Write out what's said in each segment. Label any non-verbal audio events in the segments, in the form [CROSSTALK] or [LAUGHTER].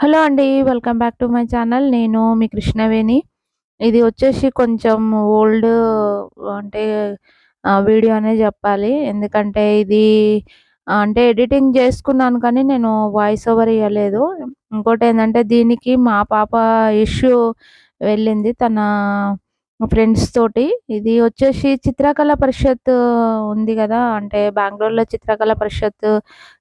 Hello అండి. Welcome back to my channel. నేను మీ కృష్ణవేణి. ఇది వచ్చేసి కొంచెం ఓల్డ్ అంటే వీడియో అనే చెప్పాలి ఎందుకంటే ఇది అంటే ఎడిటింగ్ చేసుకున్నాను కానీ నేను వాయిస్ ఓవర్ ఇవ్వలేదు ఇంకోటి ఏంటంటే దీనికి మా పాప ఇష్యూ వెళ్ళింది. తన ఫ్రెండ్స్ తోటి. ఇది వచ్చేసి చిత్రకళ పరిషత్ ఉంది కదా అంటే బెంగళూరులో చిత్రకళ పరిషత్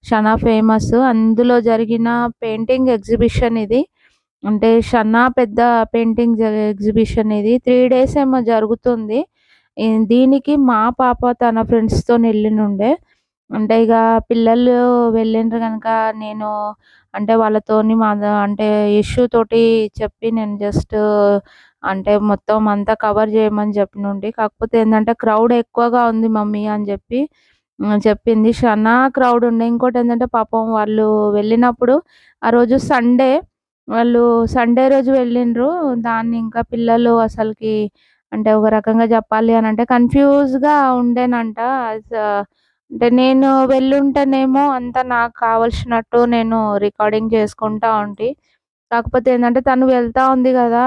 చానా ఫేమస్. అందులో జరిగిన పెయింటింగ్ ఎగ్జిబిషన్ ఇది. అంటే షన్నా పెద్ద పెయింటింగ్ ఎగ్జిబిషన్ ఇది. త్రీ డేస్ ఏమో జరుగుతుంది. దీనికి మా పాప తన ఫ్రెండ్స్తో వెళ్ళినుండే అంటే ఇక పిల్లలు వెళ్ళిండ్రు కనుక నేను అంటే వాళ్ళతోని మా అంటే ఇష్యూ తోటి చెప్పి నేను జస్ట్ అంటే మొత్తం అంతా కవర్ చేయమని జెప్పినుండి. కాకపోతే ఏంటంటే క్రౌడ్ ఎక్కువగా ఉంది మమ్మీ అని చెప్పి చెప్పింది. షనా క్రౌడ్ ఉండే. ఇంకోటి ఏంటంటే పాపం వాళ్ళు వెళ్ళినప్పుడు ఆ రోజు సండే. వాళ్ళు సండే రోజు వెళ్ళిండ్రు. దాన్ని ఇంకా పిల్లలు అసలకి అంటే ఒక రకంగా చెప్పాలి అని అంటే కన్‌ఫ్యూజ్‌గా ఉండేనంట. అంటే నేను వెళ్ళుంటేనేమో అంతా నాకు కావాల్సినట్టు నేను రికార్డింగ్ చేసుకుంటా ఉంటి. కాకపోతే ఏంటంటే తను వెళ్తా ఉంది కదా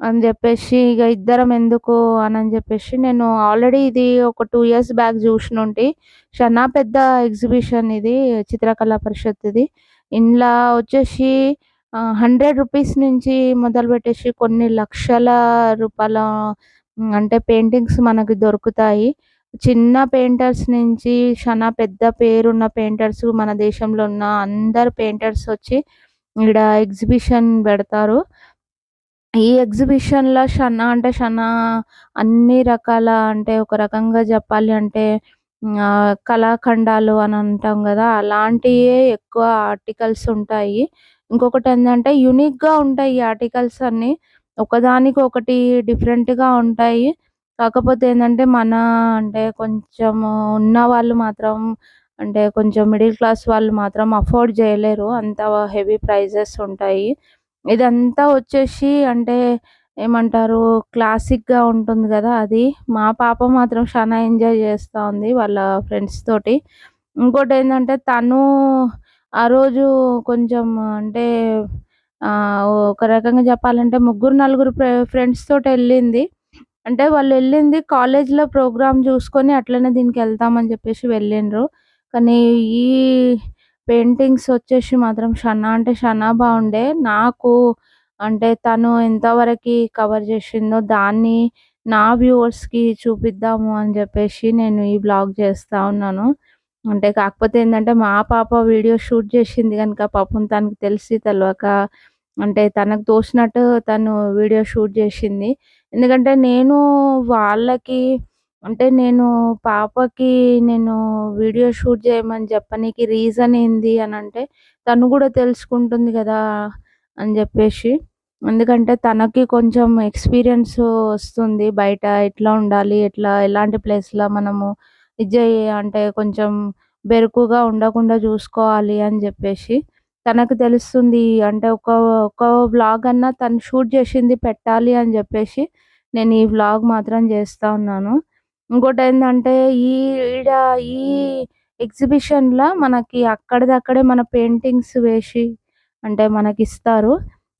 అని చెప్పేసి ఇక ఇద్దరం ఎందుకు అని అని చెప్పేసి నేను ఆల్రెడీ ఇది ఒక టూ ఇయర్స్ బ్యాక్ ఉంటే షనా పెద్ద ఎగ్జిబిషన్ ఇది చిత్రకళా పరిషత్‌ది. ఇందులో వచ్చేసి హండ్రెడ్ రూపీస్ నుంచి మొదలు పెట్టేసి కొన్ని లక్షల రూపాయల అంటే పెయింటింగ్స్ మనకు దొరుకుతాయి. చిన్న పెయింటర్స్ నుంచి చాలా పెద్ద పేరున్న పెయింటర్స్ మన దేశంలో ఉన్న అందరు పెయింటర్స్ వచ్చి ఇక్కడ ఎగ్జిబిషన్ పెడతారు ఈ ఎగ్జిబిషన్‌లో షనా అంటే షనా అన్ని రకాల అంటే ఒక రకంగా చెప్పాలి అంటే కళాఖండాలు అని అంటాం కదా అలాంటియే ఎక్కువ ఆర్టికల్స్ ఉంటాయి. ఇంకొకటి ఏంటంటే యూనిక్‌గా ఉంటాయి ఈ ఆర్టికల్స్ అన్నీ. ఒకదానికొకటి డిఫరెంట్‌గా ఉంటాయి. కాకపోతే ఏంటంటే మన అంటే కొంచెం ఉన్న వాళ్ళు మాత్రం అంటే కొంచెం మిడిల్ క్లాస్ వాళ్ళు మాత్రం అఫోర్డ్ చేయలేరు అంత హెవీ ప్రైజెస్ ఉంటాయి. ఇదంతా వచ్చేసి అంటే ఏమంటారు క్లాసిక్‌గా ఉంటుంది కదా అది. మా పాప మాత్రం చాలా ఎంజాయ్ చేస్తూ ఉంది వాళ్ళ ఫ్రెండ్స్ తోటి. ఏంటంటే తను ఆ రోజు కొంచెం అంటే ఒక రకంగా చెప్పాలంటే ముగ్గురు, నలుగురు ఫ్రెండ్స్ ఫ్రెండ్స్ తోటెళ్ళింది. అంటే వాళ్ళు వెళ్ళింది కాలేజ్‌లో ప్రోగ్రామ్ చూసుకొని అట్లనే దీనికి వెళ్తామని చెప్పేసి వెళ్ళిండ్రు. కానీ ఈ పెయింటింగ్స్ వచ్చేసి మాత్రం షనా అంటే షనా బాగుండే నాకు అంటే తను ఎంతవరకి కవర్ చేసిందో దాన్ని నా వ్యూవర్స్‌కి చూపిద్దాము అని చెప్పేసి నేను ఈ బ్లాగ్ చేస్తూ ఉన్నాను. అంటే కాకపోతే ఏంటంటే మా పాప వీడియో షూట్ చేసింది కనుక పాపం తనకు తెలిసి తెలవక అంటే తనకు తోచినట్టు తను వీడియో షూట్ చేసింది ఎందుకంటే నేను వాళ్ళకి అంటే నేను పాపకి నేను వీడియో షూట్ చేయమని చెప్పనీకి రీజన్ ఏంది అని అంటే తను కూడా తెలుసుకుంటుంది కదా అని చెప్పేసి ఎందుకంటే తనకి కొంచెం ఎక్స్‌పీరియన్స్ వస్తుంది. బయట ఎట్లా ఉండాలి? ఎట్లా ఎలాంటి ప్లేస్‌లో మనము ఇది అంటే కొంచెం బెరుకుగా ఉండకుండా చూసుకోవాలి అని చెప్పేసి తనకు తెలుస్తుంది. అంటే ఒక ఒక వ్లాగ్ అన్నా తను షూట్ చేసింది పెట్టాలి అని చెప్పేసి నేను ఈ వ్లాగ్ మాత్రం చేస్తూ ఉన్నాను. ఇంకోటి ఏంటంటే ఈ ఈడ ఈ ఎగ్జిబిషన్లో మనకి అక్కడిదక్కడే మన పెయింటింగ్స్ వేసి అంటే మనకి ఇస్తారు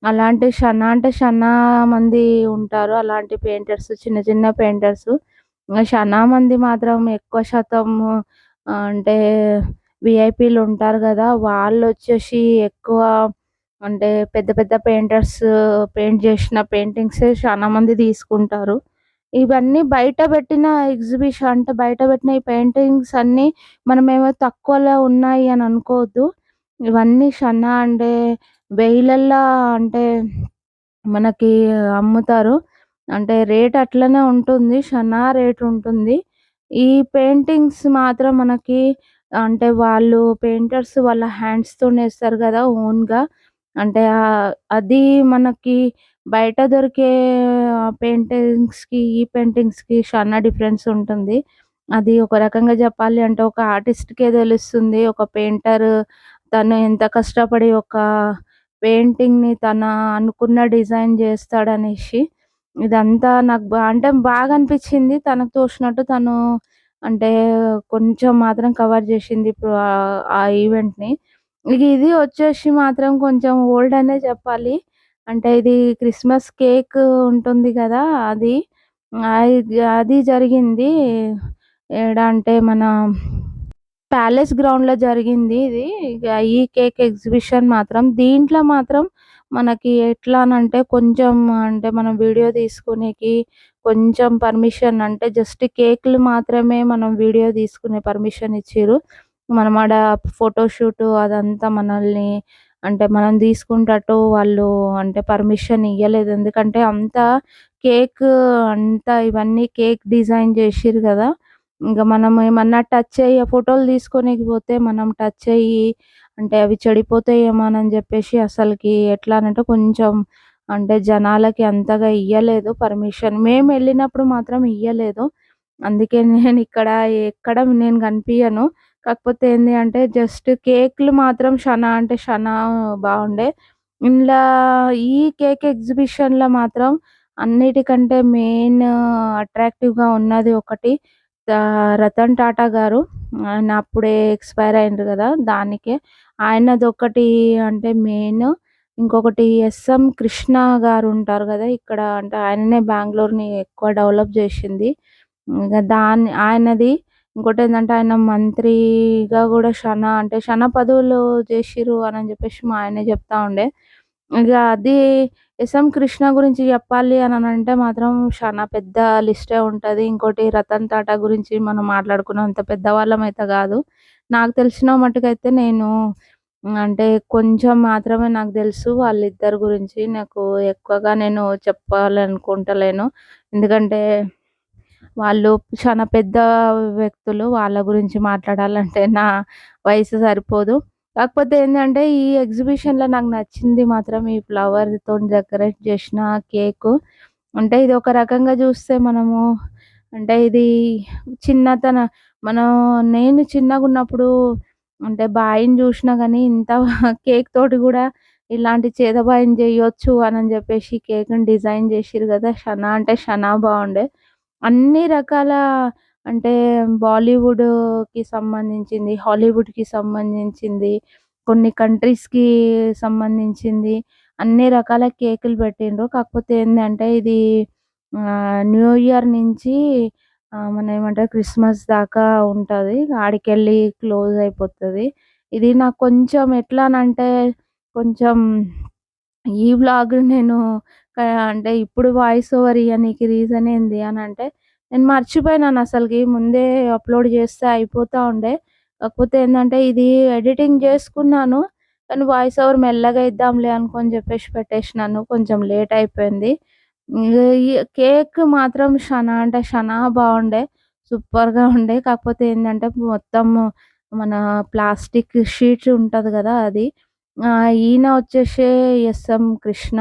అలాంటి షనా అంటే షనా మంది ఉంటారు. అలాంటి పెయింటర్స్ చిన్న చిన్న పెయింటర్స్. ఇంగ షనా మంది మాత్రం ఎక్కువ శాతం అంటే విఐపీలు ఉంటారు కదా వాళ్ళు వచ్చేసి ఎక్కువ అంటే పెద్ద పెద్ద పెయింటర్స్ పెయింట్ చేసిన పెయింటింగ్స్ చాలా మంది తీసుకుంటారు. ఇవన్నీ బయట పెట్టిన ఎగ్జిబిషన్ అంటే బయట పెట్టిన ఈ పెయింటింగ్స్ అన్నీ మనమేమో తక్కువలో ఉన్నాయి అని అనుకోవద్దు. ఇవన్నీ షనా అంటే వేలల్లో అంటే మనకి అమ్ముతారు. అంటే రేట్ అట్లనే ఉంటుంది. షనా రేట్ ఉంటుంది. ఈ పెయింటింగ్స్ మాత్రం మనకి అంటే వాళ్ళు పెయింటర్స్ వాళ్ళ హ్యాండ్స్‌తోనేస్తారు గదా! ఓన్‌గా. అంటే అది మనకి బయట దొరికే పెయింటింగ్స్‌కి, ఈ పెయింటింగ్స్‌కి చాలా డిఫరెన్స్ ఉంటుంది. అది ఒక రకంగా చెప్పాలి అంటే ఒక ఆర్టిస్ట్‌కే తెలుస్తుంది ఒక పెయింటర్ తను ఎంత కష్టపడి ఒక పెయింటింగ్‌ని తన అనుకున్న డిజైన్ చేస్తాడనేసి ఇదంతా నాకు బా అంటే బాగా అనిపించింది తనకు తోచినట్టు తను అంటే కొంచెం మాత్రం కవర్ చేసింది ఇప్పుడు ఆ ఈవెంట్‌ని. ఇక ఇది వచ్చేసి మాత్రం కొంచెం ఓల్డ్ అనే చెప్పాలి. అంటే ఇది క్రిస్మస్ కేక్ ఉంటుంది కదా! అది. అది జరిగింది. ఏడ అంటే మన ప్యాలెస్ గ్రౌండ్‌లో జరిగింది ఇది. ఈ కేక్ ఎగ్జిబిషన్ మాత్రం దీంట్లో మాత్రం మనకి ఎట్లా అంటే కొంచెం అంటే మనం వీడియో తీసుకునేకి కొంచెం పర్మిషన్ అంటే జస్ట్ కేకులు మాత్రమే మనం వీడియో తీసుకునే పర్మిషన్ ఇచ్చారు మనం ఆడ ఫోటోషూట్ అదంతా మనల్ని అంటే మనం తీసుకుంటట్టు వాళ్ళు అంటే పర్మిషన్ ఇవ్వలేదు ఎందుకంటే అంతా కేక్ అంతా ఇవన్నీ కేక్ డిజైన్ చేసిర్రు కదా! ఇంకా మనం ఏమన్నా టచ్ అయ్యి ఫోటోలు తీసుకొని పోతే మనం టచ్ అయ్యి అంటే అవి చెడిపోతాయేమోనని చెప్పేసి అసలుకి ఎట్లా అంటే కొంచెం అంటే జనాలకి అంతగా ఇయ్యలేదు పర్మిషన్. మేము వెళ్ళినప్పుడు మాత్రం ఇయ్యలేదు. అందుకే నేను ఇక్కడ ఎక్కడ నేను కనిపియను. కాకపోతే ఏంది అంటే జస్ట్ కేకులు మాత్రం షనా అంటే షనా బాగుండే. ఇండ్ల ఈ కేక్ ఎగ్జిబిషన్‌లో మాత్రం అన్నిటికంటే మెయిన్ అట్రాక్టివ్‌గా ఉన్నది ఒకటి రతన్ టాటా గారు. ఆయన అప్పుడే ఎక్స్‌పైర్ అయిండ్రు కదా! దానికే. ఆయనదొకటి అంటే మెయిన్. ఇంకొకటి ఎస్ఎం కృష్ణ గారు ఉంటారు కదా! ఇక్కడ అంటే ఆయననే బెంగళూరుని ఎక్కువ డెవలప్ చేసింది. దాని దాన్ని ఇంకోటి ఏంటంటే ఆయన మంత్రిగా కూడా షనా అంటే షనా పదవులు చేసిర్రు అని చెప్పేసి మా ఆయనే చెప్తా ఉండే. ఇక అది ఎస్ఎం కృష్ణ గురించి చెప్పాలి అని అంటే మాత్రం షనా పెద్ద లిస్టే ఉంటుంది ఇంకోటి రతన్ టాటా గురించి మనం మాట్లాడుకున్నంత పెద్దవాళ్ళం అయితే కాదు. నాకు తెలిసిన మట్టుకైతే నేను అంటే కొంచెం మాత్రమే నాకు తెలుసు వాళ్ళిద్దరి గురించి. నాకు ఎక్కువగా నేను చెప్పాలనుకుంటలేను. ఎందుకంటే వాళ్ళు చాలా పెద్ద వ్యక్తులు. వాళ్ళ గురించి మాట్లాడాలంటే నా వయసు సరిపోదు. కాకపోతే ఏంటంటే ఈ ఎగ్జిబిషన్‌లో నాకు నచ్చింది మాత్రం ఈ ఫ్లవర్తో డెకరేట్ చేసిన కేకు. అంటే ఇది ఒక రకంగా చూస్తే మనము అంటే ఇది చిన్నతన మనం నేను చిన్నగా ఉన్నప్పుడు అంటే బాయిని చూసినా కానీ ఇంత [LAUGHS] కేక్ తోటి కూడా ఇలాంటి చేదబాయిని చేయొచ్చు అని చెప్పేసి కేక్‌ని డిజైన్ చేసిర్రు కదా! షనా అంటే షనా బాగుండే. అన్ని రకాల అంటే బాలీవుడ్‌కి సంబంధించింది, హాలీవుడ్‌కి సంబంధించింది, కొన్ని కంట్రీస్‌కి సంబంధించింది అన్ని రకాల కేకులు పెట్టిండ్రు. కాకపోతే ఏంటంటే ఇది న్యూ ఇయర్ నుంచి మనం మన ఏమంటారు క్రిస్మస్ దాకా ఉంటుంది ఆడికెళ్ళి క్లోజ్ అయిపోతుంది ఇది నాకు కొంచెం ఎట్లానంటే కొంచెం ఈ వ్లాగ్ నేను అంటే ఇప్పుడు వాయిస్ ఓవర్ ఇయ్యనీకి రీజన్ ఏంది అంటే నేను మర్చిపోయినాను అసలుకి ముందే అప్‌లోడ్ చేస్తే అయిపోతా ఉండే. కాకపోతే ఏంటంటే ఇది ఎడిటింగ్ చేసుకున్నాను. కానీ వాయిస్ ఓవర్ మెల్లగా ఇద్దాంలే అనుకొని చెప్పేసి పెట్టేసినాను. కొంచెం లేట్ అయిపోయింది. కేక్ మాత్రం షనా అంటే షనా బాగుండే. సూపర్‌గా ఉండే. కాకపోతే ఏంటంటే మొత్తం మన ప్లాస్టిక్ షీట్ ఉంటది కదా! అది. ఈయన వచ్చేసి ఎస్ఎం కృష్ణ.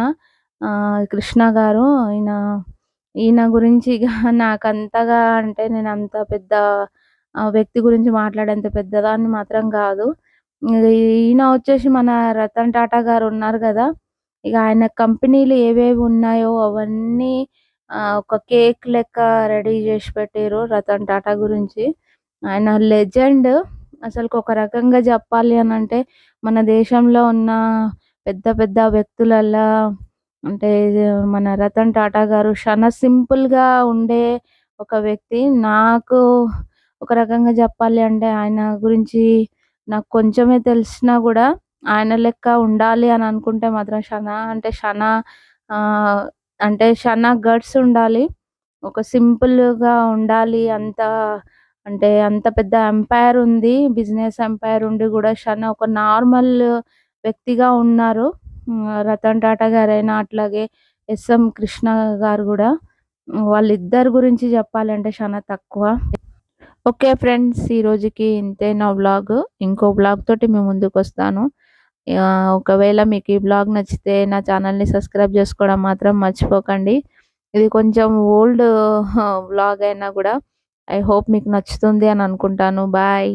కృష్ణ గారు ఈయన ఈయన గురించి ఇగ [LAUGHS] నాకంతగా అంటే నేను అంత పెద్ద వ్యక్తి గురించి మాట్లాడేంత పెద్దదాన్ని మాత్రం కాదు. ఈయన వచ్చేసి మన రతన్ టాటా గారు ఉన్నారు కదా! ఇక ఆయన కంపెనీలు ఏవేవి ఉన్నాయో అవన్నీ ఒక కేక్ లెక్క రెడీ చేసి పెట్టిర్రు రతన్ టాటా గురించి. ఆయన లెజెండ్. అసలు ఒక రకంగా చెప్పాలి అని అంటే మన దేశంలో ఉన్న పెద్ద పెద్ద వ్యక్తులల్లా అంటే మన రతన్ టాటా గారు చాలా సింపుల్‌గా ఉండే ఒక వ్యక్తి. నాకు ఒక రకంగా చెప్పాలి అంటే ఆయన గురించి నాకు కొంచెమే తెలిసినా కూడా ఆయన లెక్క ఉండాలి అని అనుకుంటే మాత్రం షనా అంటే షనా అంటే షనా గట్స్ ఉండాలి. ఒక సింపుల్‌గా ఉండాలి. అంత అంటే అంత పెద్ద ఎంపైర్ ఉంది. బిజినెస్ ఎంపైర్ ఉండి కూడా షనా ఒక నార్మల్ వ్యక్తిగా ఉన్నారు. రతన్ టాటా గారైనా అట్లాగే ఎస్ఎం కృష్ణ గారు కూడా వాళ్ళిద్దరి గురించి చెప్పాలంటే చాలా తక్కువ. Okay friends. ఈ రోజుకి ఇంతే నా వ్లాగ్. ఇంకో బ్లాగ్ తోటి మేము ముందుకు వస్తాను ఒకవేళ మీకు ఈ బ్లాగ్ నచ్చితే నా ఛానల్‌ని సబ్స్క్రైబ్ చేసుకోవడం మాత్రం మర్చిపోకండి. ఇది కొంచెం ఓల్డ్ వ్లాగ్ అయినా కూడా ఐ హోప్ మీకు నచ్చుతుంది అని అనుకుంటాను. బాయ్.